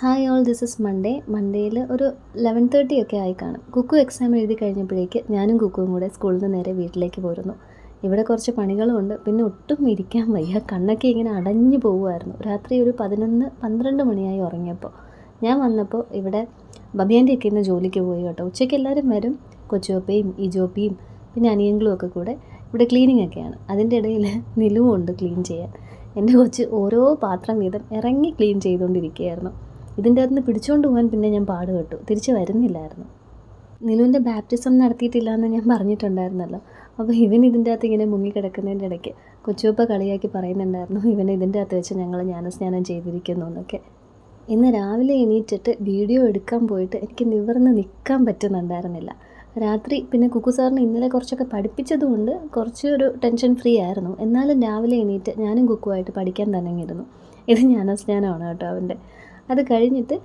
Hi all this is Monday മൺഡേയിൽ ഒരു eleven thirty ഒക്കെ ആയി കാണും. കുക്കു എക്സാം എഴുതി കഴിഞ്ഞപ്പോഴേക്ക് ഞാനും കുക്കുവും കൂടെ സ്കൂളിൽ നിന്ന് നേരെ വീട്ടിലേക്ക് പോരുന്നു. ഇവിടെ കുറച്ച് പണികളുമുണ്ട് പിന്നെ ഒട്ടും ഇരിക്കാൻ വയ്യ. കണ്ണൊക്കെ ഇങ്ങനെ അടഞ്ഞു പോവുമായിരുന്നു. രാത്രി ഒരു പതിനൊന്ന് പന്ത്രണ്ട് മണിയായി ഉറങ്ങിയപ്പോൾ ഞാൻ വന്നപ്പോൾ ഇവിടെ ബബിയാന്റെയൊക്കെ ഇന്ന് ജോലിക്ക് പോയി കേട്ടോ. ഉച്ചയ്ക്ക് എല്ലാവരും വരും. കൊച്ചുവപ്പയും ഇജോപ്പിയും പിന്നെ അനിയങ്ങളും ഒക്കെ കൂടെ ഇവിടെ ക്ലീനിങ് ഒക്കെയാണ് അതിന്റെ ഇടയിൽ നിലവുമുണ്ട് ക്ലീൻ ചെയ്യാൻ. എന്റെ കൊച്ച് ഓരോ പാത്രം വീതം ഇറങ്ങി ക്ലീൻ ചെയ്തുകൊണ്ടിരിക്കുകയായിരുന്നു. ഇതിന്റെ അകത്ത് നിന്ന് പിടിച്ചുകൊണ്ട് പോകാൻ പിന്നെ ഞാൻ പാടുപെട്ടു തിരിച്ച് വരുന്നില്ലായിരുന്നു. നിലുവിന്റെ ബാപ്റ്റിസം നടത്തിയിട്ടില്ല എന്ന് ഞാൻ പറഞ്ഞിട്ടുണ്ടായിരുന്നല്ലോ. അപ്പോൾ ഇവൻ ഇതിന്റെ അകത്ത് ഇങ്ങനെ മുങ്ങിക്കിടക്കുന്നതിന്റെ ഇടയ്ക്ക് കൊച്ചുവപ്പ കളിയാക്കി പറയുന്നുണ്ടായിരുന്നു ഇവനെ ഇതിന്റെ അകത്ത് വെച്ച് ഞങ്ങൾ ജ്ഞാനസ്നാനം ചെയ്തിരിക്കുന്നു എന്നൊക്കെ. ഇന്ന് രാവിലെ എണീറ്റിട്ട് വീഡിയോ എടുക്കാൻ പോയിട്ട് എനിക്ക് നിവർന്ന് നിൽക്കാൻ പറ്റുന്നുണ്ടായിരുന്നില്ല. രാത്രി പിന്നെ കുക്കു സാറിന് ഇന്നലെ കുറച്ചൊക്കെ പഠിപ്പിച്ചതുകൊണ്ട് കുറച്ച് ഒരു ടെൻഷൻ ഫ്രീ ആയിരുന്നു. എന്നാലും രാവിലെ എണീറ്റ് ഞാനും കുക്കുമായിട്ട് പഠിക്കാൻ തുടങ്ങിയിരുന്നു ഇത് ജ്ഞാനസ്നാനമാണ് കേട്ടോ അവന്റെ. അത് കഴിഞ്ഞിട്ട്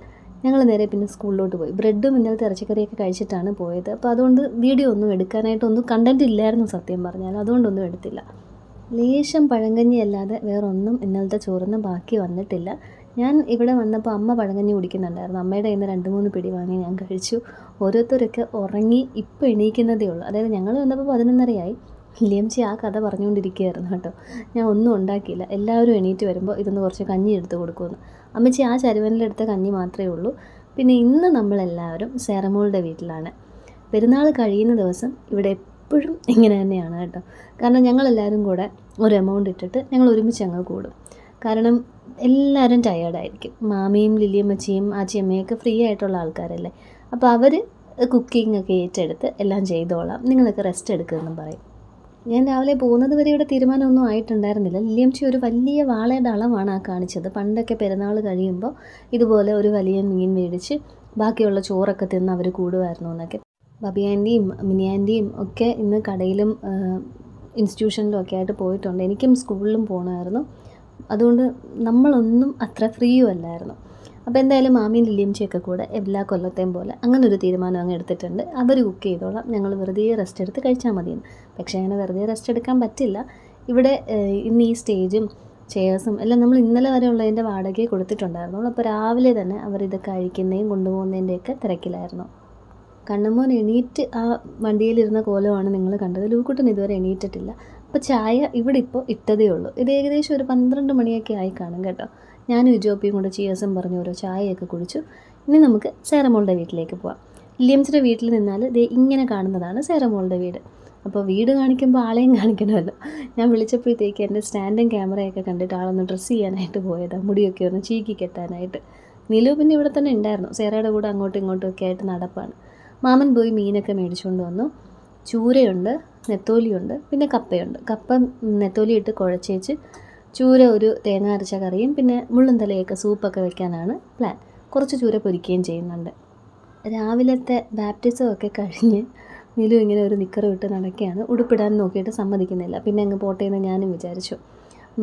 ഞങ്ങൾ നേരെ പിന്നെ സ്കൂളിലോട്ട് പോയി. ബ്രെഡും ഇന്നലത്തെ ഇറച്ചിക്കറിയൊക്കെ കഴിച്ചിട്ടാണ് പോയത്. അപ്പോൾ അതുകൊണ്ട് വീഡിയോ ഒന്നും എടുക്കാനായിട്ടൊന്നും കണ്ടന്റ് ഇല്ലായിരുന്നു സത്യം പറഞ്ഞാൽ. അതുകൊണ്ടൊന്നും എടുത്തില്ല. ലേശം പഴങ്കഞ്ഞി അല്ലാതെ വേറൊന്നും ഇന്നലത്തെ ചോറിന് ബാക്കി വന്നിട്ടില്ല. ഞാൻ ഇവിടെ വന്നപ്പോൾ അമ്മ പഴങ്കഞ്ഞി കുടിക്കുന്നുണ്ടായിരുന്നു. അമ്മയുടെ കയ്യിൽ നിന്ന് രണ്ട് മൂന്ന് പിടി വാങ്ങി ഞാൻ കഴിച്ചു. ഓരോരുത്തരൊക്കെ ഉറങ്ങി ഇപ്പോൾ എണീക്കുന്നതേ ഉള്ളൂ. അതായത് ഞങ്ങൾ വന്നപ്പോൾ പതിനൊന്നരയായി. ലിയംചി ആ കഥ പറഞ്ഞുകൊണ്ടിരിക്കുകയായിരുന്നു കേട്ടോ. ഞാൻ ഒന്നും ഉണ്ടാക്കിയില്ല. എല്ലാവരും എണീറ്റ് വരുമ്പോൾ ഇതൊന്ന് കുറച്ച് കഞ്ഞി എടുത്ത് കൊടുക്കുമെന്ന്. അമ്മച്ചി ആ ചരുവനിലെടുത്ത കഞ്ഞി മാത്രമേ ഉള്ളൂ. പിന്നെ ഇന്ന് നമ്മളെല്ലാവരും സേറമോളുടെ വീട്ടിലാണ്. പെരുന്നാൾ കഴിയുന്ന ദിവസം ഇവിടെ എപ്പോഴും ഇങ്ങനെ തന്നെയാണ് കേട്ടോ. കാരണം ഞങ്ങളെല്ലാവരും കൂടെ ഒരു എമൗണ്ട് ഇട്ടിട്ട് ഞങ്ങൾ ഒരുമിച്ച് അങ്ങ് കൂടും. കാരണം എല്ലാവരും ടയേർഡായിരിക്കും മാമിയും ലില്ലിയമ്മച്ചിയും ആച്ചിയമ്മയൊക്കെ ഫ്രീ ആയിട്ടുള്ള ആൾക്കാരല്ലേ. അപ്പോൾ അവർ കുക്കിംഗ് ഒക്കെ ഏറ്റെടുത്ത് എല്ലാം ചെയ്തോളാം. നിങ്ങളൊക്കെ റെസ്റ്റ് എടുക്കുമെന്നും പറയും. ഞാൻ രാവിലെ പോകുന്നത് വരെ ഇവിടെ തീരുമാനമൊന്നും ആയിട്ടുണ്ടായിരുന്നില്ല. ലില്ലിയംച്ചി ഒരു വലിയ വാളയുടെ അളവാണ് ആ കാണിച്ചത്. പണ്ടൊക്കെ പെരുന്നാൾ കഴിയുമ്പോൾ ഇതുപോലെ ഒരു വലിയ മീൻ മേടിച്ച് ബാക്കിയുള്ള ചോറൊക്കെ തിന്ന് അവർ കൂടുമായിരുന്നു എന്നൊക്കെ. ബബിയാന്റെയും മിനിയാന്റെയും ഒക്കെ ഇന്ന് കടയിലും ഇൻസ്റ്റിറ്റ്യൂഷനിലും ഒക്കെ ആയിട്ട് പോയിട്ടുണ്ട്. എനിക്കും സ്കൂളിലും പോകണമായിരുന്നു അതുകൊണ്ട് നമ്മളൊന്നും അത്ര ഫ്രീയും അല്ലായിരുന്നു. അപ്പോൾ എന്തായാലും മാമിയും ചേക്ക കൂടെ എല്ലാ കൊല്ലത്തെയും പോലെ അങ്ങനെ ഒരു തീരുമാനം അങ്ങ് എടുത്തിട്ടുണ്ട്. അവർ കുക്ക് ചെയ്തോളാം. ഞങ്ങൾ വെറുതെ റെസ്റ്റ് എടുത്ത് കഴിച്ചാൽ മതിയെന്ന്. പക്ഷേ അങ്ങനെ വെറുതെ റെസ്റ്റ് എടുക്കാൻ പറ്റില്ല. ഇവിടെ ഇന്ന് ഈ സ്റ്റേജും ചെയേഴ്സും എല്ലാം നമ്മൾ ഇന്നലെ വരെ ഉള്ളതിന്റെ വാടകയെ കൊടുത്തിട്ടുണ്ടായിരുന്നു. അപ്പോൾ രാവിലെ തന്നെ അവർ ഇതൊക്കെ കഴിക്കുന്നതും കൊണ്ടുപോകുന്നതിന്റെയൊക്കെ തിരക്കിലായിരുന്നു. കണ്ണമ്മോൻ എണീറ്റ് ആ വണ്ടിയിലിരുന്ന കോലമാണ് നിങ്ങൾ കണ്ടത്. ലൂക്കുട്ടൻ ഇതുവരെ എണീറ്റിട്ടില്ല. അപ്പോൾ ചായ ഇവിടെ ഇപ്പോൾ ഇട്ടതേ ഉള്ളൂ. ഇത് ഏകദേശം ഒരു പന്ത്രണ്ട് മണിയൊക്കെ ആയി കാണും കേട്ടോ. ഞാനും ഇജോപ്പിയും കൂടെ ചിയേഴ്സും പറഞ്ഞ് ഓരോ ചായയൊക്കെ കുടിച്ചു. ഇനി നമുക്ക് സേറമോളുടെ വീട്ടിലേക്ക് പോവാം. ലിയംസിന്റെ വീട്ടിൽ നിന്നാൽ ദേ ഇങ്ങനെ കാണുന്നതാണ് സേറമോളുടെ വീട്. അപ്പോൾ വീട് കാണിക്കുമ്പോൾ ആളെയും കാണിക്കണമല്ലോ. ഞാൻ വിളിച്ചപ്പോഴത്തേക്ക് എന്റെ സ്റ്റാൻഡും ക്യാമറയൊക്കെ കണ്ടിട്ട് ആളൊന്ന് ഡ്രസ്സ് ചെയ്യാനായിട്ട് പോയതാണ് മുടിയൊക്കെ ഒന്ന് ചീക്കി കെട്ടാനായിട്ട്. നിലു പിന്നെ ഇവിടെ തന്നെ ഉണ്ടായിരുന്നു. സേറയുടെ കൂടെ അങ്ങോട്ടും ഇങ്ങോട്ടും ഒക്കെ ആയിട്ട് നടപ്പാണ്. മാമൻ പോയി മീനൊക്കെ മേടിച്ചുകൊണ്ട് വന്നു. ചൂരയുണ്ട് നെത്തോലിയുണ്ട് പിന്നെ കപ്പയുണ്ട്. കപ്പ നെത്തോലി ഇട്ട് കുഴച്ചേച്ച് ചൂര ഒരു തേങ്ങ അരച്ച കറിയും പിന്നെ മുള്ളും തലയൊക്കെ സൂപ്പൊക്കെ വെക്കാനാണ് പ്ലാൻ കുറച്ച് ചൂര പൊരിക്കുകയും ചെയ്യുന്നുണ്ട്. രാവിലത്തെ ബാപ്റ്റിസം ഒക്കെ കഴിഞ്ഞ് നിലു ഇങ്ങനെ ഒരു നിക്കർ വിട്ട് നടക്കുകയാണ്. ഉടുപ്പിടാൻ നോക്കിയിട്ട് സമ്മതിക്കുന്നില്ല. പിന്നെ അങ്ങ് പോട്ടെ എന്ന് ഞാനും വിചാരിച്ചു.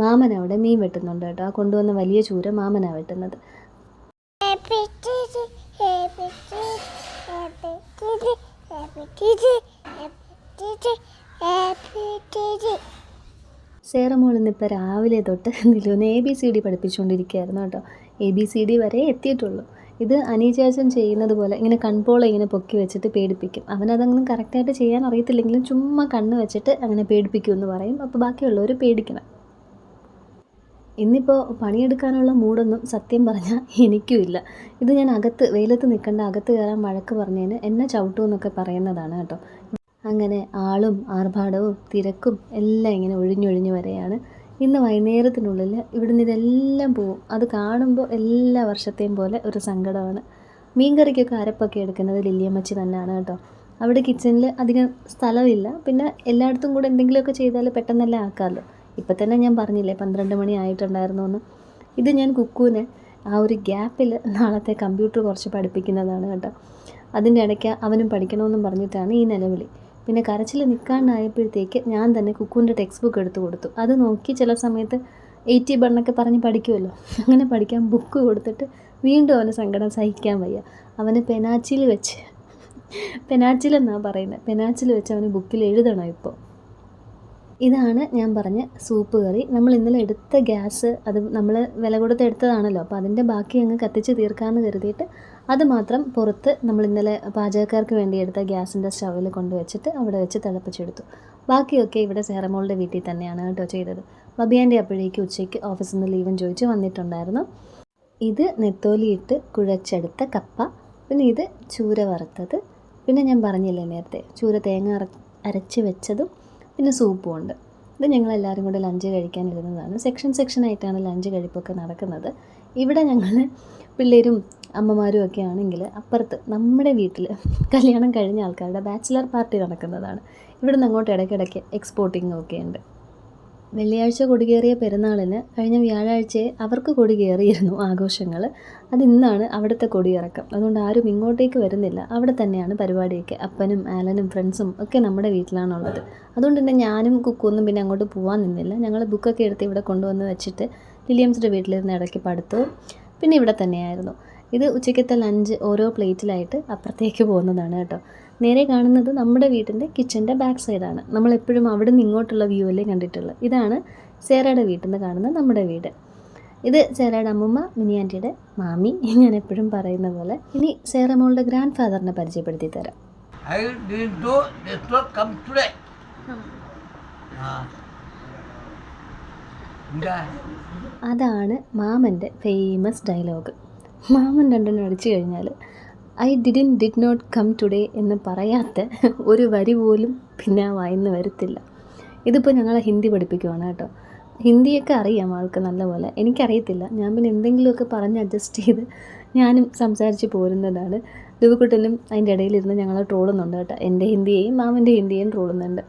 മാമൻ അവിടെ മീൻ വെട്ടുന്നുണ്ട് കേട്ടോ. ആ കൊണ്ടുവന്ന വലിയ ചൂര മാമനാണ് വെട്ടുന്നത്. സേറമോൾ ഇന്നിപ്പോൾ രാവിലെ തൊട്ട് നിലൂന്ന് എ ബി സി ഡി പഠിപ്പിച്ചുകൊണ്ടിരിക്കുകയായിരുന്നു കേട്ടോ. എ ബി സി ഡി വരെ എത്തിയിട്ടുള്ളൂ. ഇത് അനീചാച്ചൻ ചെയ്യുന്നത് പോലെ ഇങ്ങനെ കൺപോളെ ഇങ്ങനെ പൊക്കി വെച്ചിട്ട് പേടിപ്പിക്കും. അവനതങ്ങനെ കറക്റ്റായിട്ട് ചെയ്യാൻ അറിയത്തില്ലെങ്കിലും ചുമ്മാ കണ്ണ് വെച്ചിട്ട് അങ്ങനെ പേടിപ്പിക്കും എന്ന് പറയും. അപ്പോൾ ബാക്കിയുള്ളവർ പേടിക്കണം. ഇന്നിപ്പോൾ പണിയെടുക്കാനുള്ള മൂടൊന്നും സത്യം പറഞ്ഞാൽ എനിക്കും ഇല്ല. ഇത് ഞാൻ അകത്ത് വെയിലത്ത് നിൽക്കേണ്ട അകത്ത് കയറാൻ വഴക്ക് പറഞ്ഞതിന് എന്നെ ചവിട്ടുമെന്നൊക്കെ പറയുന്നതാണ് കേട്ടോ. അങ്ങനെ ആളും ആർഭാടവും തിരക്കും എല്ലാം ഇങ്ങനെ ഒഴിഞ്ഞൊഴിഞ്ഞ് വരെയാണ്. ഇന്ന് വൈകുന്നേരത്തിനുള്ളിൽ ഇവിടുന്ന് ഇതെല്ലാം പോവും. അത് കാണുമ്പോൾ എല്ലാ വർഷത്തെയും പോലെ ഒരു സങ്കടമാണ്. മീൻകറിക്കൊക്കെ അരപ്പൊക്കെ എടുക്കുന്നത് ലില്ലിയമ്മച്ചി തന്നെയാണ് കേട്ടോ. അവിടെ കിച്ചണിൽ അധികം സ്ഥലമില്ല. പിന്നെ എല്ലായിടത്തും കൂടെ എന്തെങ്കിലുമൊക്കെ ചെയ്താൽ പെട്ടെന്നെല്ലാം ആക്കാമല്ലോ. ഇപ്പം തന്നെ ഞാൻ പറഞ്ഞില്ലേ പന്ത്രണ്ട് മണി ആയിട്ടുണ്ടായിരുന്നു എന്ന്. ഇത് ഞാൻ കുക്കുവിനെ ആ ഒരു ഗ്യാപ്പിൽ നാളത്തെ കമ്പ്യൂട്ടർ കുറച്ച് പഠിപ്പിക്കുന്നതാണ് കേട്ടോ. അതിന്റെ ഇടയ്ക്ക് അവനും പഠിക്കണമെന്നും പറഞ്ഞിട്ടാണ് ഈ നിലവിളി. പിന്നെ കരച്ചിൽ നിൽക്കാണ്ടായപ്പോഴത്തേക്ക് ഞാൻ തന്നെ കുക്കുവിന്റെ ടെക്സ്റ്റ് ബുക്ക് എടുത്തു കൊടുത്തു. അത് നോക്കി ചില സമയത്ത് എയ്റ്റി ബണ്ണൊക്കെ പറഞ്ഞ് പഠിക്കുമല്ലോ അങ്ങനെ പഠിക്കാൻ ബുക്ക് കൊടുത്തിട്ട് വീണ്ടും അവന് സങ്കടം സഹിക്കാൻ വയ്യ. അവന് പെനാച്ചിൽ വെച്ച് പെനാച്ചിൽ എന്നാണ് പറയുന്നത് പെനാച്ചിൽ വെച്ച് അവന് ബുക്കിൽ എഴുതണം ഇപ്പോൾ. ഇതാണ് ഞാൻ പറഞ്ഞ സൂപ്പ് കറി. നമ്മൾ ഇന്നലെ എടുത്ത ഗ്യാസ് അത് നമ്മൾ വില കൊടുത്ത് എടുത്തതാണല്ലോ. അപ്പോൾ അതിന്റെ ബാക്കി അങ്ങ് കത്തിച്ച് തീർക്കാമെന്ന് കരുതിയിട്ട് അത് മാത്രം പുറത്ത് നമ്മൾ ഇന്നലെ പാചകക്കാർക്ക് വേണ്ടി എടുത്ത ഗ്യാസിന്റെ സ്റ്റവിൽ കൊണ്ടുവച്ചിട്ട് അവിടെ വെച്ച് തിളപ്പിച്ചെടുത്തു. ബാക്കിയൊക്കെ ഇവിടെ സേറമോളുടെ വീട്ടിൽ തന്നെയാണ് കേട്ടോ ചെയ്തത്. ബബിയാന്റെ അപ്പോഴേക്ക് ഉച്ചയ്ക്ക് ഓഫീസിൽ നിന്ന് ലീവൻ ചോദിച്ച് വന്നിട്ടുണ്ടായിരുന്നു. ഇത് നെത്തോലിയിട്ട് കുഴച്ചെടുത്ത കപ്പ പിന്നെ ഇത് ചൂര വറുത്തത് പിന്നെ ഞാൻ പറഞ്ഞില്ലേ നേരത്തെ ചൂര തേങ്ങ അര അരച്ച് വെച്ചതും പിന്നെ സൂപ്പും ഉണ്ട്. ഇത് ഞങ്ങൾ ഞങ്ങളെല്ലാവരും കൂടെ ലഞ്ച് കഴിക്കാൻ ഇരുന്നതാണ്. സെക്ഷൻ സെക്ഷനായിട്ടാണ് ലഞ്ച് കഴിപ്പൊക്കെ നടക്കുന്നത്. ഇവിടെ ഞങ്ങൾ പിള്ളേരും അമ്മമാരും ഒക്കെ ആണെങ്കിൽ അപ്പുറത്ത് നമ്മുടെ വീട്ടിൽ കല്യാണം കഴിഞ്ഞ ആൾക്കാരുടെ ബാച്ചിലർ പാർട്ടി നടക്കുന്നതാണ്. ഇവിടെ നിന്ന് അങ്ങോട്ട് ഇടയ്ക്കിടയ്ക്ക് എക്സ്പോർട്ടിങ്ങും ഒക്കെ ഉണ്ട്. വെള്ളിയാഴ്ച കൊടികേറിയ പെരുന്നാളിന് കഴിഞ്ഞ വ്യാഴാഴ്ചയെ അവർക്ക് കൊടികേറിയിരുന്നു ആഘോഷങ്ങൾ. അതിന്നാണ് അവിടുത്തെ കൊടിയിറക്കം. അതുകൊണ്ട് ആരും ഇങ്ങോട്ടേക്ക് വരുന്നില്ല. അവിടെ തന്നെയാണ് പരിപാടിയൊക്കെ. അപ്പനും ആലനും ഫ്രണ്ട്സും ഒക്കെ നമ്മുടെ വീട്ടിലാണുള്ളത്. അതുകൊണ്ട് തന്നെ ഞാനും കുക്കൊന്നും പിന്നെ അങ്ങോട്ട് പോകാൻ നിന്നില്ല. ഞങ്ങൾ ബുക്കൊക്കെ എടുത്ത് ഇവിടെ കൊണ്ടുവന്ന് വെച്ചിട്ട് വില്യംസിന്റെ വീട്ടിലിരുന്ന് ഇടയ്ക്ക് പഠിത്തവും പിന്നെ ഇവിടെ തന്നെയായിരുന്നു. ഇത് ഉച്ചയ്ക്കത്തെ ലഞ്ച് ഓരോ പ്ലേറ്റിലായിട്ട് അപ്പുറത്തേക്ക് പോകുന്നതാണ് കേട്ടോ. നേരെ കാണുന്നത് നമ്മുടെ വീട്ടിന്റെ കിച്ചന്റെ ബാക്ക് സൈഡാണ് നമ്മളെപ്പോഴും അവിടെ നിന്ന് ഇങ്ങോട്ടുള്ള വ്യൂ അല്ലേ കണ്ടിട്ടുള്ളത്? ഇതാണ് സേറയുടെ വീട്ടിൽ നിന്ന് കാണുന്ന നമ്മുടെ വീട്. ഇത് സേറയുടെ അമ്മമ്മ മിനി ആന്റിയുടെ മാമി ഞാൻ എപ്പോഴും പറയുന്ന പോലെ. ഇനി സേറ മോളുടെ ഗ്രാൻഡ് ഫാദറിനെ പരിചയപ്പെടുത്തി തരാം. അതാണ് മാമന്റെ ഫേമസ് ഡയലോഗ് മാമൻ രണ്ടെണ്ണം അടിച്ചു കഴിഞ്ഞാൽ I didn't did not come today എന്ന് പറയാത്ത ഒരു വരി പോലും പിന്നെ ആ വായിന്ന് വരത്തില്ല. ഇതിപ്പോൾ ഞങ്ങളെ ഹിന്ദി പഠിപ്പിക്കുവാണ് കേട്ടോ. ഹിന്ദിയൊക്കെ അറിയാം ആൾക്ക് നല്ലപോലെ. എനിക്കറിയത്തില്ല. ഞാൻ പിന്നെ എന്തെങ്കിലുമൊക്കെ പറഞ്ഞ് അഡ്ജസ്റ്റ് ചെയ്ത് ഞാനും സംസാരിച്ച് പോരുന്നതാണ്. ദുബക്കുട്ടനും അതിന്റെ ഇടയിലിരുന്ന് ഞങ്ങൾ ട്രോളുന്നുണ്ട് കേട്ടോ. എന്റെ ഹിന്ദിയെയും മാമന്റെ ഹിന്ദിയെയും ട്രോളുന്നുണ്ട്.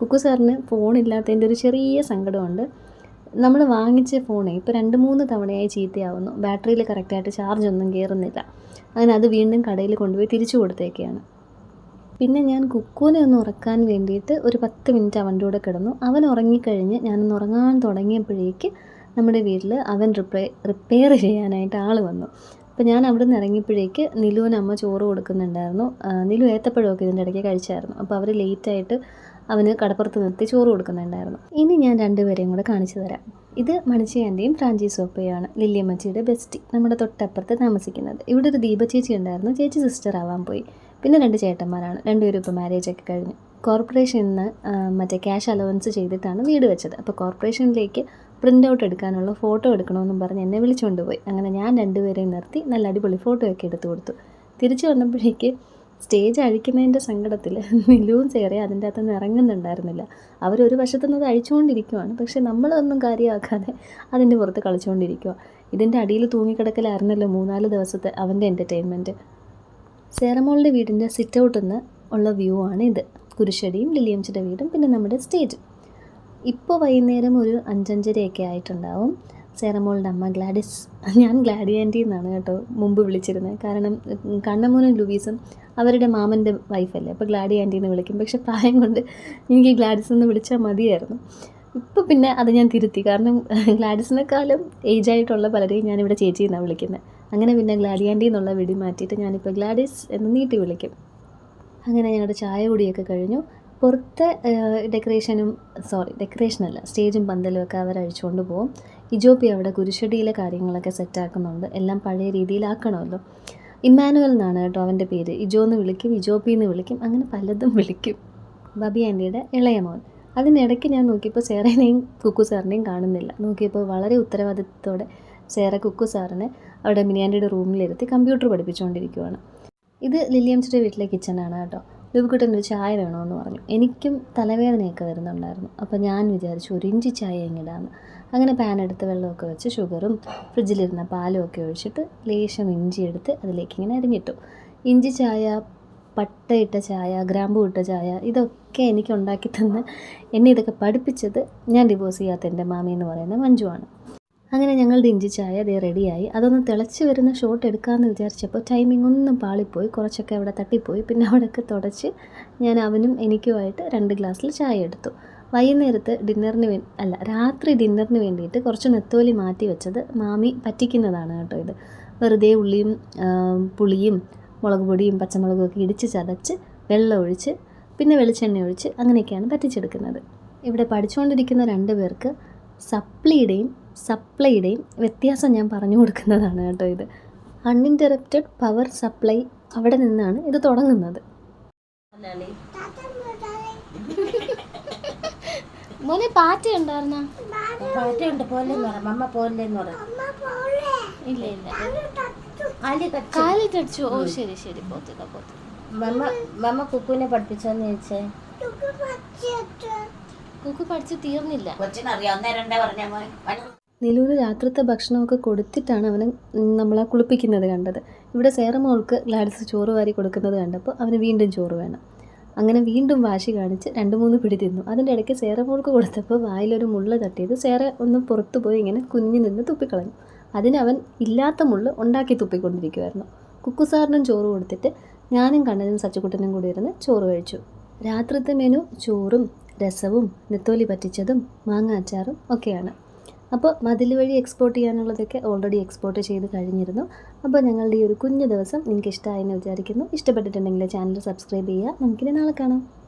കുക്കു സാറിന് ഫോണില്ലാത്തതിന്റെ ഒരു ചെറിയ സങ്കടമുണ്ട്. നമ്മൾ വാങ്ങിച്ച ഫോണേ ഇപ്പോൾ രണ്ട് മൂന്ന് തവണയായി ചീത്തയാവുന്നു. ബാറ്ററിയിൽ കറക്റ്റായിട്ട് ചാർജ് ഒന്നും കയറുന്നില്ല അങ്ങനെ അത് വീണ്ടും കടയിൽ കൊണ്ടുപോയി തിരിച്ചു കൊടുത്തേക്കാണ്. പിന്നെ ഞാൻ കുക്കൂനെ ഒന്ന് ഉറക്കാൻ വേണ്ടിയിട്ട് ഒരു പത്ത് മിനിറ്റ് അവന്റെ കൂടെ കിടന്നു. അവൻ ഉറങ്ങിക്കഴിഞ്ഞ് ഞാനൊന്ന് ഉറങ്ങാൻ തുടങ്ങിയപ്പോഴേക്ക് നമ്മുടെ വീട്ടിൽ അവൻ റിപ്പയർ റിപ്പയർ ചെയ്യാനായിട്ട് ആൾ വന്നു. അപ്പോൾ ഞാൻ അവിടെ നിന്ന് ഇറങ്ങിയപ്പോഴേക്ക് നിലുവിന് അമ്മ ചോറ് കൊടുക്കുന്നുണ്ടായിരുന്നു. നിലു ഏത്തപ്പഴമൊക്കെ ഇതിന്റെ ഇടയ്ക്ക് കഴിച്ചായിരുന്നു. അപ്പോൾ അവർ ലേറ്റായിട്ട് അവന് കടപ്പുറത്ത് നിർത്തി ചോറ് കൊടുക്കുന്നുണ്ടായിരുന്നു. ഇനി ഞാൻ രണ്ടുപേരെയും കൂടെ കാണിച്ചു തരാം. ഇത് മണിച്ചയാന്റെയും ഫ്രാഞ്ചൈസ് സോപ്പയാണ് ലില്ലിയമ്മച്ചിയുടെ ബെസ്റ്റ് നമ്മുടെ തൊട്ടപ്പുറത്ത് താമസിക്കുന്നത്. ഇവിടെ ഒരു ദീപ ചേച്ചി ഉണ്ടായിരുന്നു. ചേച്ചി സിസ്റ്റർ ആവാൻ പോയി. പിന്നെ രണ്ട് ചേട്ടന്മാരാണ്. രണ്ടുപേരും ഇപ്പോൾ മാരേജ് ഒക്കെ കഴിഞ്ഞു. കോർപ്പറേഷനിൽ നിന്ന് മറ്റേ ക്യാഷ് അലവൻസ് ചെയ്തിട്ടാണ് വീട് വെച്ചത്. അപ്പോൾ കോർപ്പറേഷനിലേക്ക് പ്രിന്റ് ഔട്ട് എടുക്കാനുള്ള ഫോട്ടോ എടുക്കണമെന്നും പറഞ്ഞ് എന്നെ വിളിച്ചുകൊണ്ട് പോയി. അങ്ങനെ ഞാൻ രണ്ടുപേരെയും നിർത്തി നല്ല അടിപൊളി ഫോട്ടോയൊക്കെ എടുത്തു കൊടുത്തു. തിരിച്ചു വന്നപ്പോഴേക്ക് സ്റ്റേജ് അഴിക്കുന്നതിന്റെ സങ്കടത്തിൽ നിലുവും ചേറെ അതിന്റെ അകത്തുനിന്ന് ഇറങ്ങുന്നുണ്ടായിരുന്നില്ല. അവരൊരു വശത്തു നിന്ന് അഴിച്ചുകൊണ്ടിരിക്കുവാണ്. പക്ഷേ നമ്മളൊന്നും കാര്യമാക്കാതെ അതിന്റെ പുറത്ത് കളിച്ചുകൊണ്ടിരിക്കുക ഇതിന്റെ അടിയിൽ തൂങ്ങിക്കിടക്കലായിരുന്നല്ലോ മൂന്നാൽ ദിവസത്തെ അവന്റെ എന്റർടൈൻമെന്റ് സേറമോളുടെ വീടിന്റെ സിറ്റ് ഔട്ടിൽ നിന്ന് ഉള്ള വ്യൂ ആണ് ഇത്. കുരിശടിയും ലില്ലിയംസിന്റെ വീടും പിന്നെ നമ്മുടെ സ്റ്റേജ് ഇപ്പോൾ വൈകുന്നേരം ഒരു അഞ്ചഞ്ചരയൊക്കെ ആയിട്ടുണ്ടാവും. സേറമോളുടെ അമ്മ ഗ്ലാഡിസ് ഞാൻ ഗ്ലാഡി ആന്റി എന്നാണ് കേട്ടോ മുമ്പ് വിളിച്ചിരുന്നത്. കാരണം കണ്ണമോനും ലൂവീസും അവരുടെ മാമന്റെ വൈഫല്ലേ. അപ്പോൾ ഗ്ലാഡി ആന്റി എന്ന് വിളിക്കും. പക്ഷെ പ്രായം കൊണ്ട് എനിക്ക് ഗ്ലാഡിസ് എന്ന് വിളിച്ചാൽ മതിയായിരുന്നു. ഇപ്പോൾ പിന്നെ അത് ഞാൻ തിരുത്തി. കാരണം ഗ്ലാഡിസിനെക്കാളും ഏജ് ആയിട്ടുള്ള പലരെയും ഞാനിവിടെ ചേച്ചി എന്നാണ് വിളിക്കുന്നത്. അങ്ങനെ പിന്നെ ഗ്ലാഡി ആന്റി എന്നുള്ള വിടി മാറ്റിയിട്ട് ഞാനിപ്പോൾ ഗ്ലാഡിസ് എന്ന് നീട്ടി വിളിക്കും. അങ്ങനെ ഞങ്ങളുടെ ചായ കുടിയൊക്കെ കഴിഞ്ഞു. പുറത്തെ ഡെക്കറേഷനും സോറി ഡെക്കറേഷനല്ല സ്റ്റേജും പന്തലും ഒക്കെ അവരഴിച്ചുകൊണ്ട് പോകും ഇജോപ്പി അവിടെ കുരിശടിയിലെ കാര്യങ്ങളൊക്കെ സെറ്റാക്കുന്നുണ്ട്. എല്ലാം പഴയ രീതിയിലാക്കണമല്ലോ ഇമ്മാനുവൽ എന്നാണ് കേട്ടോ അവന്റെ പേര്. ഇജോ എന്ന് വിളിക്കും ഇജോപ്പി എന്ന് വിളിക്കും അങ്ങനെ പലതും വിളിക്കും. ബബി ആന്റിയുടെ ഇളയ മോൻ. അതിനിടയ്ക്ക് ഞാൻ നോക്കിയപ്പോൾ സേറേനെയും കുക്കു സാറിനെയും കാണുന്നില്ല. നോക്കിയപ്പോൾ വളരെ ഉത്തരവാദിത്തത്തോടെ സേറ കുക്കു സാറിനെ അവിടെ മിനിയാന്റിയുടെ റൂമിലിരുത്തി കമ്പ്യൂട്ടർ പഠിപ്പിച്ചുകൊണ്ടിരിക്കുകയാണ് ഇത് ലില്ലിയംസിന്റെ വീട്ടിലെ കിച്ചണാണ് കേട്ടോ. ലൂബിക്കുട്ടൻ ഒരു ചായ വേണമെന്ന് പറഞ്ഞു. എനിക്കും തലവേദനയൊക്കെ വരുന്നുണ്ടായിരുന്നു. അപ്പോൾ ഞാൻ വിചാരിച്ചു ഒരു ഇഞ്ചി ചായ ഇങ്ങിടാന്ന് അങ്ങനെ പാൻ എടുത്ത് വെള്ളമൊക്കെ വെച്ച് ഷുഗറും ഫ്രിഡ്ജിലിരുന്ന പാലും ഒക്കെ ഒഴിച്ചിട്ട് ലേശം ഇഞ്ചി എടുത്ത് അതിലേക്ക് ഇങ്ങനെ അരിഞ്ഞിട്ടു. ഇഞ്ചി ചായ പട്ടയിട്ട ചായ ഗ്രാമ്പു ഇട്ട ചായ ഇതൊക്കെ എനിക്ക് ഉണ്ടാക്കി തന്ന് എന്നെ ഇതൊക്കെ പഠിപ്പിച്ചത് ഞാൻ ഡിവോഴ്സ് ചെയ്യാത്ത എന്റെ മാമി എന്ന് പറയുന്ന മഞ്ജുവാണ് അങ്ങനെ ഞങ്ങളുടെ ഇഞ്ചി ചായ അതേ റെഡിയായി അതൊന്ന് തിളച്ച് വരുന്ന ഷോട്ട് എടുക്കാമെന്ന് വിചാരിച്ചപ്പോൾ ടൈമിംഗ് ഒന്നും പാളിപ്പോയി. കുറച്ചൊക്കെ അവിടെ തട്ടിപ്പോയി. പിന്നെ അവിടെയൊക്കെ തുടച്ച് ഞാൻ അവനും എനിക്കുമായിട്ട് രണ്ട് ഗ്ലാസ്സിൽ ചായ എടുത്തു. വൈകുന്നേരത്ത് ഡിന്നറിന് വേ അല്ല രാത്രി ഡിന്നറിന് വേണ്ടിയിട്ട് കുറച്ച് നെത്തോലി മാറ്റി വെച്ചത് മാമി പറ്റിക്കുന്നതാണ് കേട്ടോ ഇത്. വെറുതെ ഉള്ളിയും പുളിയും മുളക് പൊടിയും പച്ചമുളകും ഒക്കെ ഇടിച്ച് ചതച്ച് വെള്ളം ഒഴിച്ച് പിന്നെ വെളിച്ചെണ്ണ ഒഴിച്ച് അങ്ങനെയൊക്കെയാണ് പറ്റിച്ചെടുക്കുന്നത്. ഇവിടെ പഠിച്ചുകൊണ്ടിരിക്കുന്ന രണ്ട് പേർക്ക് സപ്ലിയുടെയും സപ്ലൈയുടെയും വ്യത്യാസം ഞാൻ പറഞ്ഞു കൊടുക്കുന്നതാണ് കേട്ടോ ഇത്. അൺഇന്ററപ്റ്റഡ് പവർ സപ്ലൈ അവിടെ നിന്നാണ് ഇത് തുടങ്ങുന്നത്. മോനെ പാറ്റ ഉണ്ടായിരുന്ന പാറ്റയുണ്ട് പോലെന്ന് പറ. മമ്മ പോലെന്ന് പറ. ഇല്ല ഇല്ല. കാലി കടിച്ചു ഓ ശരി ശരി. പോത്തില്ല പോത്തില്ല മമ്മ മമ്മ കുക്കുവിനെ പഠിപ്പിച്ചോന്ന് ചോദിച്ചേ. കുക്കു പഠിച്ച് തീർന്നില്ല. നിലൂര് നിലൂന് രാത്രിത്തെ ഭക്ഷണമൊക്കെ കൊടുത്തിട്ടാണ് അവനെ നമ്മളെ കുളിപ്പിക്കുന്നത് കണ്ടത്. ഇവിടെ സേറമോൾക്ക് ഗ്ലാഡ്സ് ചോറ് വാരി കൊടുക്കുന്നത് കണ്ടപ്പോൾ അവന് വീണ്ടും ചോറ് വേണം. അങ്ങനെ വീണ്ടും വാശി കാണിച്ച് രണ്ട് മൂന്ന് പിടി തിന്നു. അതിന്റെ ഇടയ്ക്ക് സേറമോൾക്ക് കൊടുത്തപ്പോൾ വായിലൊരു മുള്ള തട്ടിയത് സേറ ഒന്ന് പുറത്തു പോയി ഇങ്ങനെ കുഞ്ഞു നിന്ന് തുപ്പിക്കളഞ്ഞു. അതിനവൻ ഇല്ലാത്ത മുള്ള് ഉണ്ടാക്കി തുപ്പിക്കൊണ്ടിരിക്കുമായിരുന്നു കുക്കുസാറിനും ചോറ് കൊടുത്തിട്ട് ഞാനും കണ്ണനും സച്ചുകുട്ടനും കൂടി ഇരുന്ന് ചോറ് കഴിച്ചു. രാത്രിത്തെ മെനു ചോറും രസവും നെത്തോലി പറ്റിച്ചതും മാങ്ങ അച്ചാറും ഒക്കെയാണ്. അപ്പോൾ മതിൽ വഴി എക്സ്പോർട്ട് ചെയ്യാനുള്ളതൊക്കെ ഓൾറെഡി എക്സ്പോർട്ട് ചെയ്ത് കഴിഞ്ഞിരുന്നു. അപ്പോൾ ഞങ്ങളുടെ ഈ ഒരു കുഞ്ഞു ദിവസം നിങ്ങൾക്ക് ഇഷ്ടമായെന്ന് വിചാരിക്കുന്നു. ഇഷ്ടപ്പെട്ടിട്ടുണ്ടെങ്കിൽ ചാനൽ സബ്സ്ക്രൈബ് ചെയ്യുക. നമുക്കിനി നാളെ കാണാം.